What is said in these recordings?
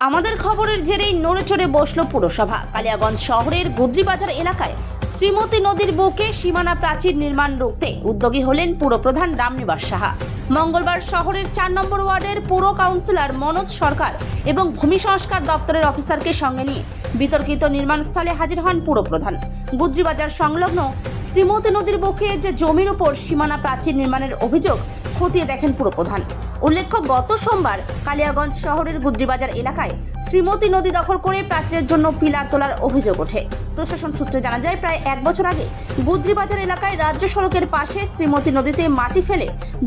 আমাদের খবরের জেরেই নড়ে চড়ে বসল পুরসভা। কালিয়াগঞ্জ শহরের গুদ্রিবাজার এলাকায় শ্রীমতী নদীর বুকে সীমানা প্রাচীর নির্মাণ রুখতে উদ্যোগী হলেন পুরপ্রধান রামনিবাস সাহা। মঙ্গলবার শহরের চার নম্বর ওয়ার্ডের পুর কাউন্সিলর মনোজ সরকার এবং ভূমি সংস্কার দপ্তরের অফিসারকে সঙ্গে নিয়ে বিতর্কিত নির্মাণস্থলে হাজির হন পুরপ্রধান। গুদ্রিবাজার সংলগ্ন শ্রীমতী নদীর বুকে যে জমির উপর সীমানা প্রাচীর নির্মাণের অভিযোগ, খতিয়ে দেখেন পুরপ্রধান। উল্লেখ্য, গত সোমবার কালিয়াগঞ্জ শহরের গুদ্রিবাজার এলাকায় শ্রীমতী নদী দখল করে প্রাচীরের জন্য পিলার তোলার অভিযোগ ওঠে। প্রশাসন সূত্রে জানা যায়, প্রায় এক বছর আগে গুদ্রিবাজার এলাকায় রাজ্য সড়কের পাশে শ্রীমতী নদীতে মাটি ফেলে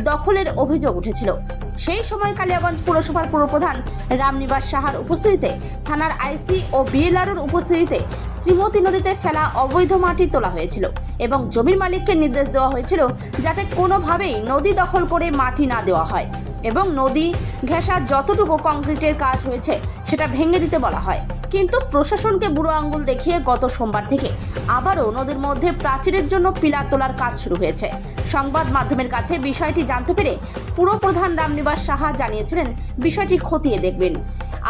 দখলের অভিযোগ উঠেছিল। সেই সময় কালিয়াগঞ্জ পুরসভার পুরপ্রধান রামনিবাস সাহার উপস্থিতিতে, থানার আইসি ও বিএলআরওর উপস্থিতিতে শ্রীমতী নদীতে ফেলা অবৈধ মাটি তোলা হয়েছিল এবং জমির মালিককে নির্দেশ দেওয়া হয়েছিল যাতে কোনোভাবেই নদী দখল করে মাটি না দেওয়া হয়। এবং নদী ঘেঁষা যতটুকু কংক্রিটের কাজ হয়েছে সেটা ভেঙে দিতে বলা হয়। কিন্তু প্রশাসনকে বুড়ো আঙ্গুল দেখিয়ে গত সোমবার থেকে আবারও নদীর মধ্যে প্রাচীরের জন্য পিলার তোলার কাজ শুরু হয়েছে। সংবাদ মাধ্যমের কাছে বিষয়টি জানতে পেরে পুরপ্রধান রামনিবাস সাহা জানিয়েছিলেন, বিষয়টি খতিয়ে দেখবেন।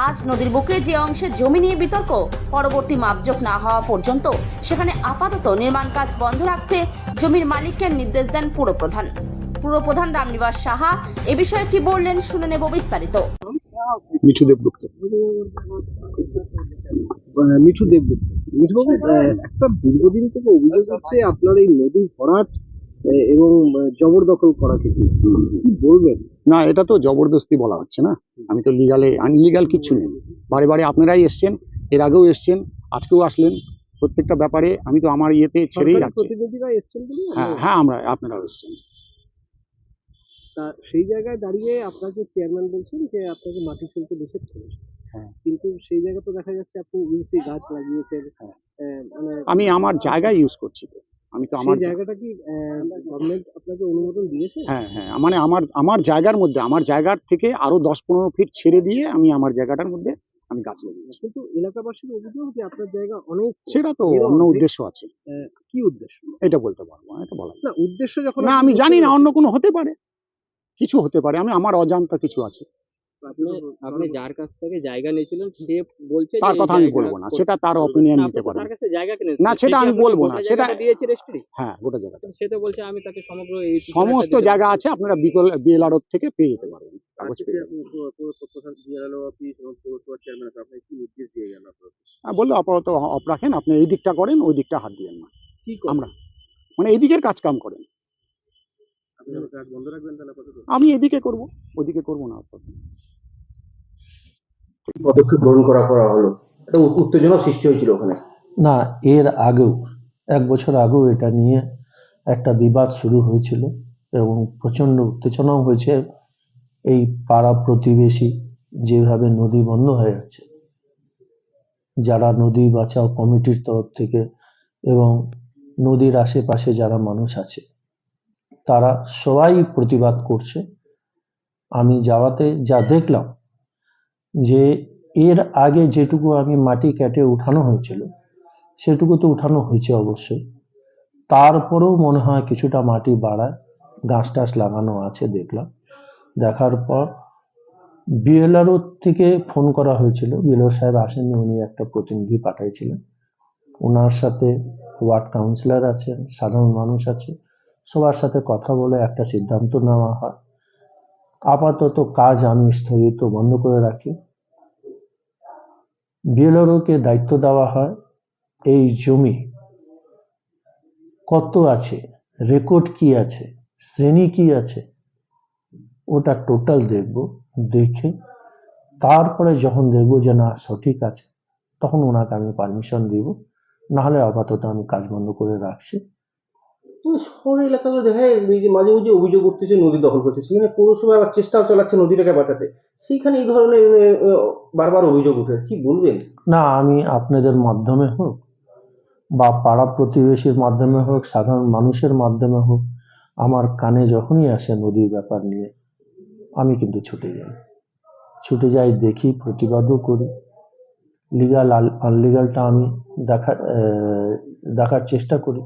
আজ নদীর বুকে যে অংশে জমি নিয়ে বিতর্ক, পরবর্তী মাপজোক না হওয়া পর্যন্ত সেখানে আপাতত নির্মাণ কাজ বন্ধ রাখতে জমির মালিককে নির্দেশ দেন পুরপ্রধান পুরপ্রধান রামনিবাস সাহা। এ বিষয়ে কি বললেন শুনে নেব বিস্তারিত। মিঠু দেবগুপ্ত। মিঠু দেবগুপ্ত। মিঠুবাবু একটা দীর্ঘদিন থেকে অভিযোগ হচ্ছে আপনার এই নদী ভরাট এবং জবরদখল করা কিছু কি বলবেন? না এটা তো জবরদস্তি বলা হচ্ছে না। আমি তো লিগালে আনলিগাল কিছু নেই। বারে বারে আপনারাই এসছেন এর আগেও এসছেন আজকেও আসলেন। প্রত্যেকটা ব্যাপারে আমি তো আমার ইয়েতে ছেড়েই রাখছি হ্যাঁ হ্যাঁ আমরা আপনারাও এসছেন। তা সেই জায়গায় দাঁড়িয়ে আপনাকে চেয়ারম্যান বলছেন যে আপনাকে মাটি ফেলতে নিষেধ করেছে। হ্যাঁ। কিন্তু সেই জায়গা তো দেখা যাচ্ছে আপনি ইউসি গাছ লাগিয়েছেন হ্যাঁ। মানে আমি আমার জায়গায় ইউজ করছি তো। আমি তো আমার জায়গাটা কি গভর্নমেন্ট আপনাকে অনুমোদন দিয়েছে? হ্যাঁ হ্যাঁ। মানে আমার আমার জায়গার মধ্যে আমার জায়গার থেকে আরও দশ পনেরো ফিট ছেড়ে দিয়ে আমি আমার জায়গাটার মধ্যে আমি গাছ লাগিয়েছি। কিন্তু এলাকাবাসীর অভিযোগ যে আপনার জায়গা অনেক সেটা তো অন্য উদ্দেশ্য আছে। কি উদ্দেশ্য? এটা বলতে পারব না এটা বলা না উদ্দেশ্য যখন না আমি জানি না অন্য কোনো হতে পারে। কিছু হতে পারে আমি আমার অজান্তা কিছু আছে। আপনি আপনি যার কাছ থেকে জায়গা নিয়েছিলেন সে বলছে তার এই কথা আমি বলব না সেটা তার অপিনিয়ন নিতে আপনি তার কাছে জায়গা কিনেছেন। না, সেটা আমি বলব না, সেটা- দিয়েছে রেস্ট্রি হ্যাঁ গোটা জায়গাটা। সে তো বলছে আমি তাকে সমগ্র এই সমস্ত জায়গা আছে আপনারা বিএলআর থেকে পেয়ে যেতে পারবেন হ্যাঁ, বলল আপাতত অফ রাখেন আপনি এই দিকটা করেন ওই দিকটা হাত দিয়েন না। আমরা মানে এই দিকের কাজ কাম করেন। কাজ বন্ধ রাখবেন তাহলে আমি এদিকে করব। ওদিকে করব না পদক্ষেপ গ্রহণ করা করা হলো? উত্তেজনা সৃষ্টি হয়েছিল ওখানে। না এর আগেও এক বছর আগেও এটা নিয়ে একটা বিবাদ শুরু হয়েছিল এবং প্রচণ্ড উত্তেজনাও হয়েছে। এই পাড়া প্রতিবেশী যেভাবে নদী বন্ধ হয়ে যাচ্ছে যারা নদী বাঁচাও কমিটির তরফ থেকে এবং নদীর আশেপাশে যারা মানুষ আছে তারা সবাই প্রতিবাদ করছে। আমি যাওয়াতে যা দেখলাম যে এর আগে যেটুকু আমি মাটি কেটে উঠানো হয়েছিল, সেটুকু তো উঠানো হয়েছে অবশ্যই। তারপরেও মনে হয় কিছুটা মাটি বাড়ায়, গাছ টাছ লাগানো আছে দেখলাম। দেখার পর বিএলআরও থেকে ফোন করা হয়েছিল। বিএলআর সাহেব আসেননি, উনি একটা প্রতিনিধি পাঠিয়েছিলেন ওনার সাথে ওয়ার্ড কাউন্সিলর আছেন সাধারণ মানুষ আছে। সবার সাথে কথা বলে একটা সিদ্ধান্ত নেওয়া হয়। আপাতত কাজ আমি স্থগিত বন্ধ করে রাখি। বিএলআরওকে দায়িত্ব দেওয়া হয়, এই জমি কত আছে রেকর্ড কি আছে, শ্রেণি কি আছে, ওটা টোটাল দেখব, দেখে তারপরে যখন দেখব যে না, সঠিক আছে, তখন ওনাকে আমি পারমিশন দিব। নাহলে আপাতত আমি কাজ বন্ধ করে রাখছি। তো শহর এলাকাগুলো দেখা যায় মাঝে মাঝে অভিযোগ উঠতেছে, নদী দখল করছে। সেখানে পৌরসভা আবার চেষ্টাও চালাচ্ছে নদীটাকে বাঁচাতে। সেইখানে এই ধরনের বারবার অভিযোগ উঠে। কি বলবেন? না, আমি আপনাদের মাধ্যমে হোক বা পাড়া প্রতিবেশীর মাধ্যমে হোক, সাধারণ মানুষের মাধ্যমে হোক, আমার কানে যখনই আসে নদীর ব্যাপার নিয়ে, আমি কিন্তু ছুটে যাই। ছুটে যাই, দেখি, প্রতিবাদও করি। লিগাল আনলিগালটা আমি দেখা দেখার চেষ্টা করি।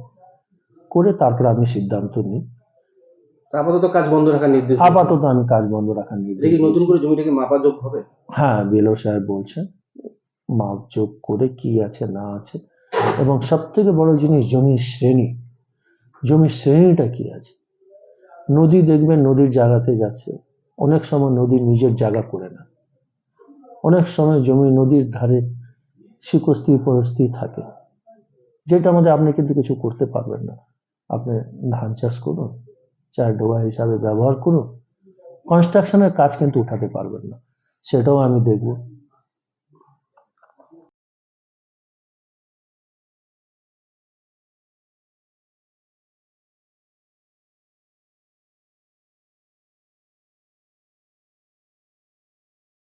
করে তারপর আমি সিদ্ধান্ত নিই আপাতত কাজ বন্ধ রাখার নির্দেশ আপাতত আমি কাজ বন্ধ রাখার নির্দেশ কি নতুন করে জমিটাকে মাপাযোগ হবে? হ্যাঁ বিএলও সাহেব বলছেন মাপযোগ করে কি আছে না আছে। এবং সব থেকে বড় জিনিস জমির শ্রেণি। জমির শ্রেণীটা কি আছে? নদী দেখবেন নদীর জায়গাতে যাচ্ছে। অনেক সময় নদী নিজের জায়গা করে না। অনেক সময় জমি নদীর ধারে শিকস্তি পরস্তি থাকে। যেটা আমাদের আপনি কিন্তু কিছু করতে পারবেন না। আপনি ধান চাষ করুন, চার ডোবা হিসাবে ব্যবহার করুন কনস্ট্রাকশনের কাজ কিন্তু উঠাতে পারবেন না। সেটাও আমি দেখব।